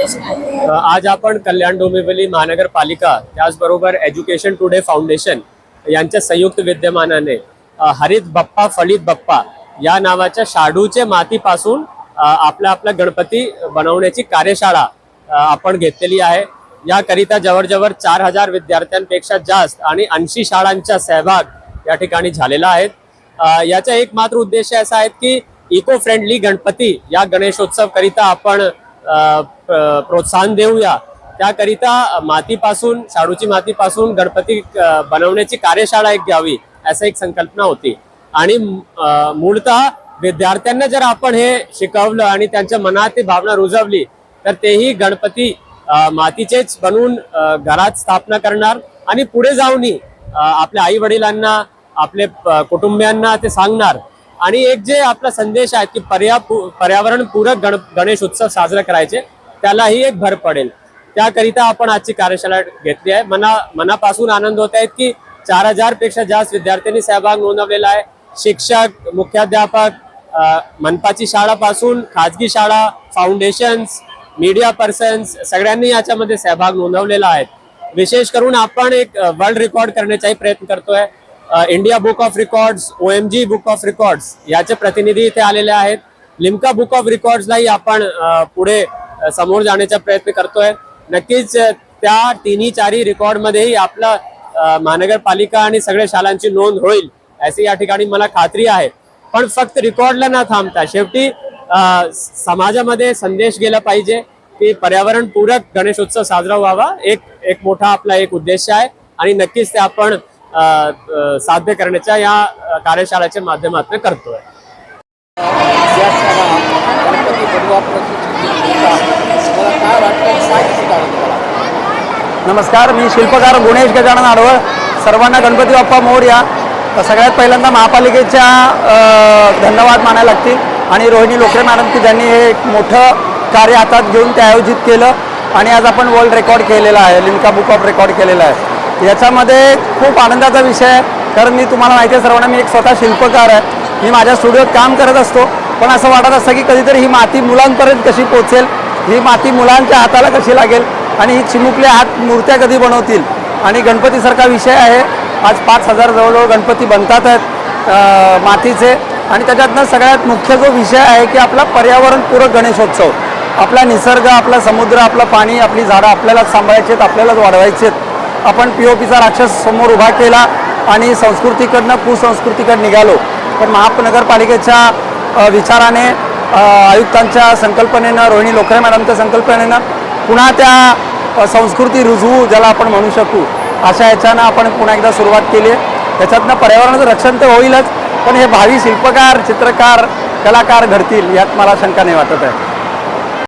आज आपण कल्याण डोंबिवली महानगरपालिका त्याचबरोबर एज्युकेशन टुडे फाउंडेशन यांच्या संयुक्त विद्यमानाने हरित बप्पा फलित बप्पा या नावाच्या शाडूचे मातीपासून आपला आपला गणपती बनवण्याची कार्यशाळा आपण घेतलेली आहे. याकरिता जवळजवळ चार हजार विद्यार्थ्यांपेक्षा जास्त आणि ऐंशी शाळांचा सहभाग या ठिकाणी झालेला आहे याचा एक मात्र उद्देश असा आहे की इको फ्रेंडली गणपती या गणेशोत्सव करिता आपण प्रोत्साहन देऊया. त्याकरिता मातीपासून शाडूची मातीपासून गणपती बनवण्याची कार्यशाळा एक घ्यावी असं एक संकल्पना होती. आणि मूळतः विद्यार्थ्यांना जर आपण हे शिकवलं आणि त्यांच्या मनात ती भावना रुजवली तर तेही गणपती मातीचेच बनवून घरात स्थापना करणार आणि पुढे जाऊनही आपल्या आई वडिलांना आपले कुटुंबियांना ते सांगणार. आणि एक जे आपला संदेश आहे की पर्या पर्यावरण पूरक गण गणेश उत्सव साजरा करायचे त्यालाही एक भर पडेल. त्याकरिता आपण आजची कार्यशाळा घेतली आहे. मना मनापासून आनंद होत आहेत की चार हजारपेक्षा जास्त विद्यार्थ्यांनी सहभाग नोंदवलेला आहे. शिक्षक मुख्याध्यापक मनपाची शाळापासून खाजगी शाळा फाउंडेशन्स मीडिया पर्सन्स सगळ्यांनी याच्यामध्ये सहभाग नोंदवलेला आहे. विशेष करून आपण एक वर्ल्ड रेकॉर्ड करण्याचाही प्रयत्न करतोय. India book of records O M G book of records याचे प्रतिनिधी इथे आलेले आहेत. लिमका बुक ऑफ रेकॉर्ड्सलाही आपण पुढे समोर जाण्याचा प्रयत्न करतोय. नक्कीच त्या तिन्ही चारही रेकॉर्डमध्येही आपला महानगरपालिका आणि सगळ्या शाळांची नोंद होईल अशी या ठिकाणी मला खात्री आहे. पण फक्त रेकॉर्डला न थांबता शेवटी समाजामध्ये संदेश गेला पाहिजे की पर्यावरणपूरक गणेशोत्सव साजरा व्हावा. एक एक मोठा आपला एक उद्देश आहे. आणि नक्कीच ते आपण साध्य करण्याच्या या कार्यशाळेच्या माध्यमातून करतोय. नमस्कार मी शिल्पकार गुणेश गजानन आडवळ. सर्वांना गणपती बाप्पा मोर्या तर सगळ्यात पहिल्यांदा महापालिकेच्या धन्यवाद मानायला लागतील. आणि रोहिणी लोकरे मॅडम की ज्यांनी हे एक मोठं कार्य हातात घेऊन ते आयोजित केलं. आणि आज आपण वर्ल्ड रेकॉर्ड केलेला आहे लिमका बुक ऑफ रेकॉर्ड केलेला आहे. याच्यामध्ये खूप आनंदाचा विषय आहे. कारण मी तुम्हाला माहिती आहे सर्वांना मी एक स्वतः शिल्पकार आहे. मी माझ्या स्टुडिओत काम करत असतो. पण असं वाटत असतं की कधीतरी ही माती मुलांपर्यंत कशी पोचेल? ही माती मुलांच्या हाताला कशी लागेल? आणि ही चिमुकल्या हात मूर्त्या कधी बनवतील? आणि गणपतीसारखा विषय आहे. आज पाच हजार जवळजवळ गणपती बनतात आहेत मातीचे. आणि त्याच्यातनं सगळ्यात मुख्य जो विषय आहे की आपला पर्यावरणपूरक गणेशोत्सव. आपला निसर्ग आपला समुद्र आपलं पाणी आपली झाडं आपल्यालाच सांभाळायची आहेत आपल्यालाच वाढवायची आहेत. आपण पी ओ पीचा राक्षस समोर उभा केला आणि संस्कृतीकडनं कुसंस्कृतीकडे निघालो. पण महानगरपालिकेच्या विचाराने आयुक्तांच्या संकल्पनेनं रोहिणी लोखरे मॅडमच्या संकल्पनेनं पुन्हा त्या संस्कृती रुजवू ज्याला आपण म्हणू शकू अशा याच्यानं आपण पुन्हा एकदा सुरुवात केली. आहे त्याच्यातनं पर्यावरणाचं रक्षण तर होईलच पण हे भावी शिल्पकार चित्रकार कलाकार घडतील यात मला शंका नाही वाटत आहे.